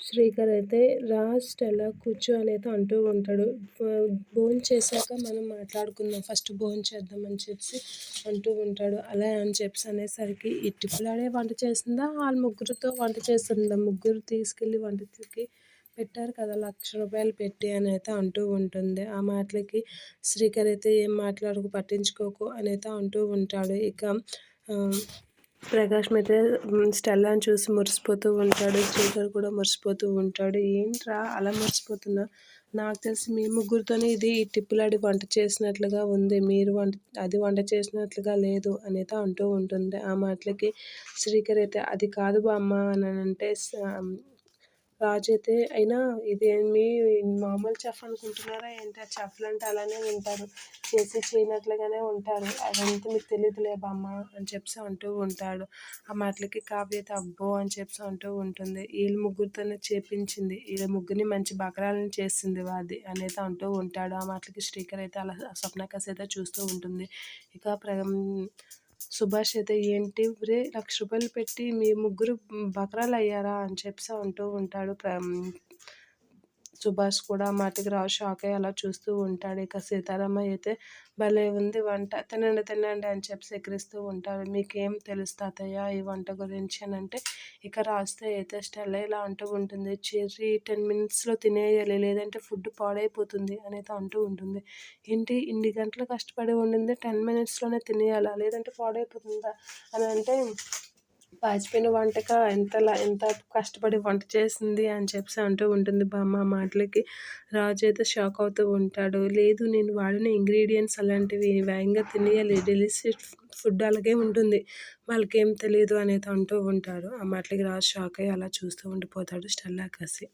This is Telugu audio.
శ్రీకర్ అయితే లాస్ట్ ఎలా కూర్చో అనేది అంటూ ఉంటాడు. భోజనం చేశాక మనం మాట్లాడుకుందాం. ఫస్ట్ భోజనం చేద్దాం అని చెప్పి అంటూ ఉంటాడు. అలా అని చెప్పి అనేసరికి ఈ వంట చేసిందా వాళ్ళ ముగ్గురితో వంట చేస్తుందా? ముగ్గురు తీసుకెళ్ళి వంటకి పెట్టారు కదా లక్ష రూపాయలు పెట్టి అని అయితే అంటూ ఉంటుంది. ఆ మాటలకి శ్రీకర్ అయితే ఏం మాట్లాడుకు పట్టించుకోకు అని అయితే అంటూ ఉంటాడు. ఇక ప్రకాష్ అయితే స్టెల్లాని చూసి మురిసిపోతూ ఉంటాడు. శ్రీకర్ కూడా మురిసిపోతూ ఉంటాడు. ఏంట్రా అలా మురిసిపోతున్నా? నాకు తెలిసి మీ ముగ్గురితోనే ఇది టిప్పులాడి వంట చేసినట్లుగా ఉంది. మీరు వంట అది వంట చేసినట్లుగా లేదు అనేది అంటూ ఉంటుంది. ఆ మాటలకి శ్రీకర్ అయితే అది కాదు బామ్మ అని అంటే రాజు అయితే అయినా ఇదేమి మామూలు చెఫ్ అనుకుంటున్నారా ఏంటి? ఆ చెఫ్లు అంటే అలానే ఉంటారు. చేసి చేయనట్లుగానే ఉంటారు. అదంతా మీకు తెలియదులే బామ్మ అని చెప్పి అంటూ ఉంటాడు. ఆ మాటలకి కావ్య అయితే అబ్బో అని చెప్పి అంటూ ఉంటుంది. వీళ్ళ ముగ్గురితోనే చేపించింది. వీళ్ళ ముగ్గురిని మంచి బకరాలను చేసింది వాది అనేది అంటూ ఉంటాడు. ఆ మాటలకి శ్రీకర్ అయితే అలా స్వప్నకాశ అయితే చూస్తూ ఉంటుంది. ఇక ప్ర సుభాష్ అయితే ఏంటి? రే లక్ష రూపాయలు పెట్టి మీ ముగ్గురు బకరాలు అయ్యారా? అని చెప్పి అంటూ ఉంటాడు సుభాష్ కూడా మాటికి రావు షాక్ అయ్యి అలా చూస్తూ ఉంటాడు. ఇక సీతారామ అయితే భలే ఉంది వంట. తినండి తినండి అని చెప్పి సెకరిస్తూ ఉంటాడు. మీకేం తెలుసు తాతయ్య ఈ వంట గురించి అని అంటే ఇక రాస్తే అయితే స్టెల్ ఇలా అంటూ ఉంటుంది. చెర్రీ టెన్ మినిట్స్లో తినేయాలి లేదంటే ఫుడ్ పాడైపోతుంది అనేది అంటూ ఉంటుంది. ఏంటి? ఇన్ని గంటలు కష్టపడి ఉండింది టెన్ మినిట్స్లోనే తినేయాలా లేదంటే పాడైపోతుందా అని అంటే పాచిపోయిన వంటక ఎంతలా ఎంత కష్టపడి వంట చేసింది అని చెప్పి అంటూ ఉంటుంది బామ్మ మాటలకి. రాజు అయితే షాక్ అవుతూ ఉంటాడు. లేదు నేను వాడిన ఇంగ్రీడియంట్స్ అలాంటివి వేగంగా తినేయాలి. డెలిషియస్ ఫుడ్ అలాగే ఉంటుంది. వాళ్ళకి ఏం తెలియదు అనేది అంటూ ఉంటాడు. ఆ మాటలకి రాజు షాక్ అయ్యి అలా చూస్తూ ఉండిపోతాడు స్టెల్లా కసి.